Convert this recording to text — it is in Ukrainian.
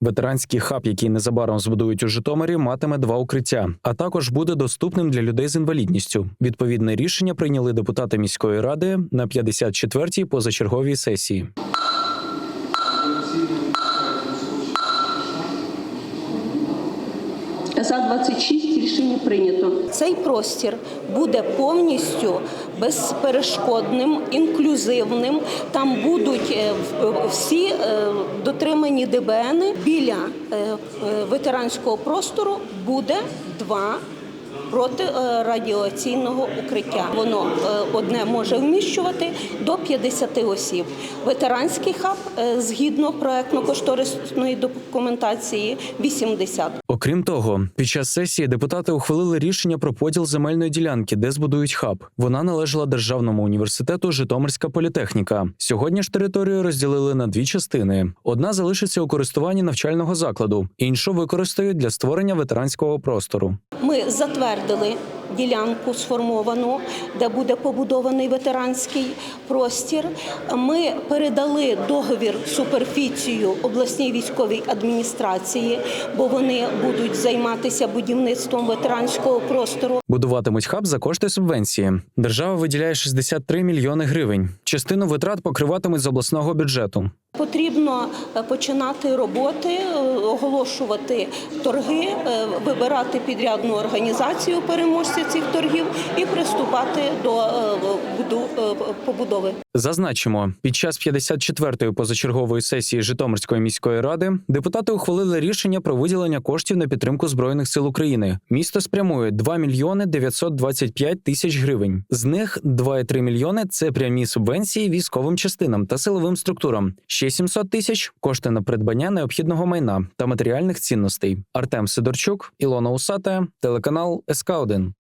Ветеранський хаб, який незабаром збудують у Житомирі, матиме два укриття, а також буде доступним для людей з інвалідністю. Відповідне рішення прийняли депутати міської ради на 54-й позачерговій сесії. За 26 рішення прийнято. Цей простір буде повністю безперешкодним, інклюзивним. Там будуть е, всі е, дотримані ДБН. Біля е, е, ветеранського простору буде два протирадіаційного укриття. Воно е, одне може вміщувати до 50 осіб. Ветеранський хаб е, згідно проектно-кошторисної документації 80. Окрім того, під час сесії депутати ухвалили рішення про поділ земельної ділянки, де збудують хаб. Вона належала державному університету Житомирська політехніка. Сьогодні ж територію розділили на дві частини: одна залишиться у користуванні навчального закладу, іншу використають для створення ветеранського простору. Ми затвердили ділянку сформовану, де буде побудований ветеранський простір. Ми передали договір суперфіцію обласній військовій адміністрації, бо вони будуть займатися будівництвом ветеранського простору. Будуватимуть хаб за кошти субвенції. Держава виділяє 63 мільйони гривень. Частину витрат покриватимуть з обласного бюджету. Потрібно е, починати роботи, е, оголошувати торги, е, вибирати підрядну організацію переможця цих торгів і приступати до побудови. Зазначимо, під час 54-ї позачергової сесії Житомирської міської ради депутати ухвалили рішення про виділення коштів на підтримку збройних сил України. Місто спрямує 2 мільйони 925 тисяч гривень. З них 2,3 мільйони це прямі субвенції військовим частинам та силовим структурам. Ще 700 тисяч кошти на придбання необхідного майна та матеріальних цінностей. Артем Сидорчук, Ілона Усата, телеканал СК 1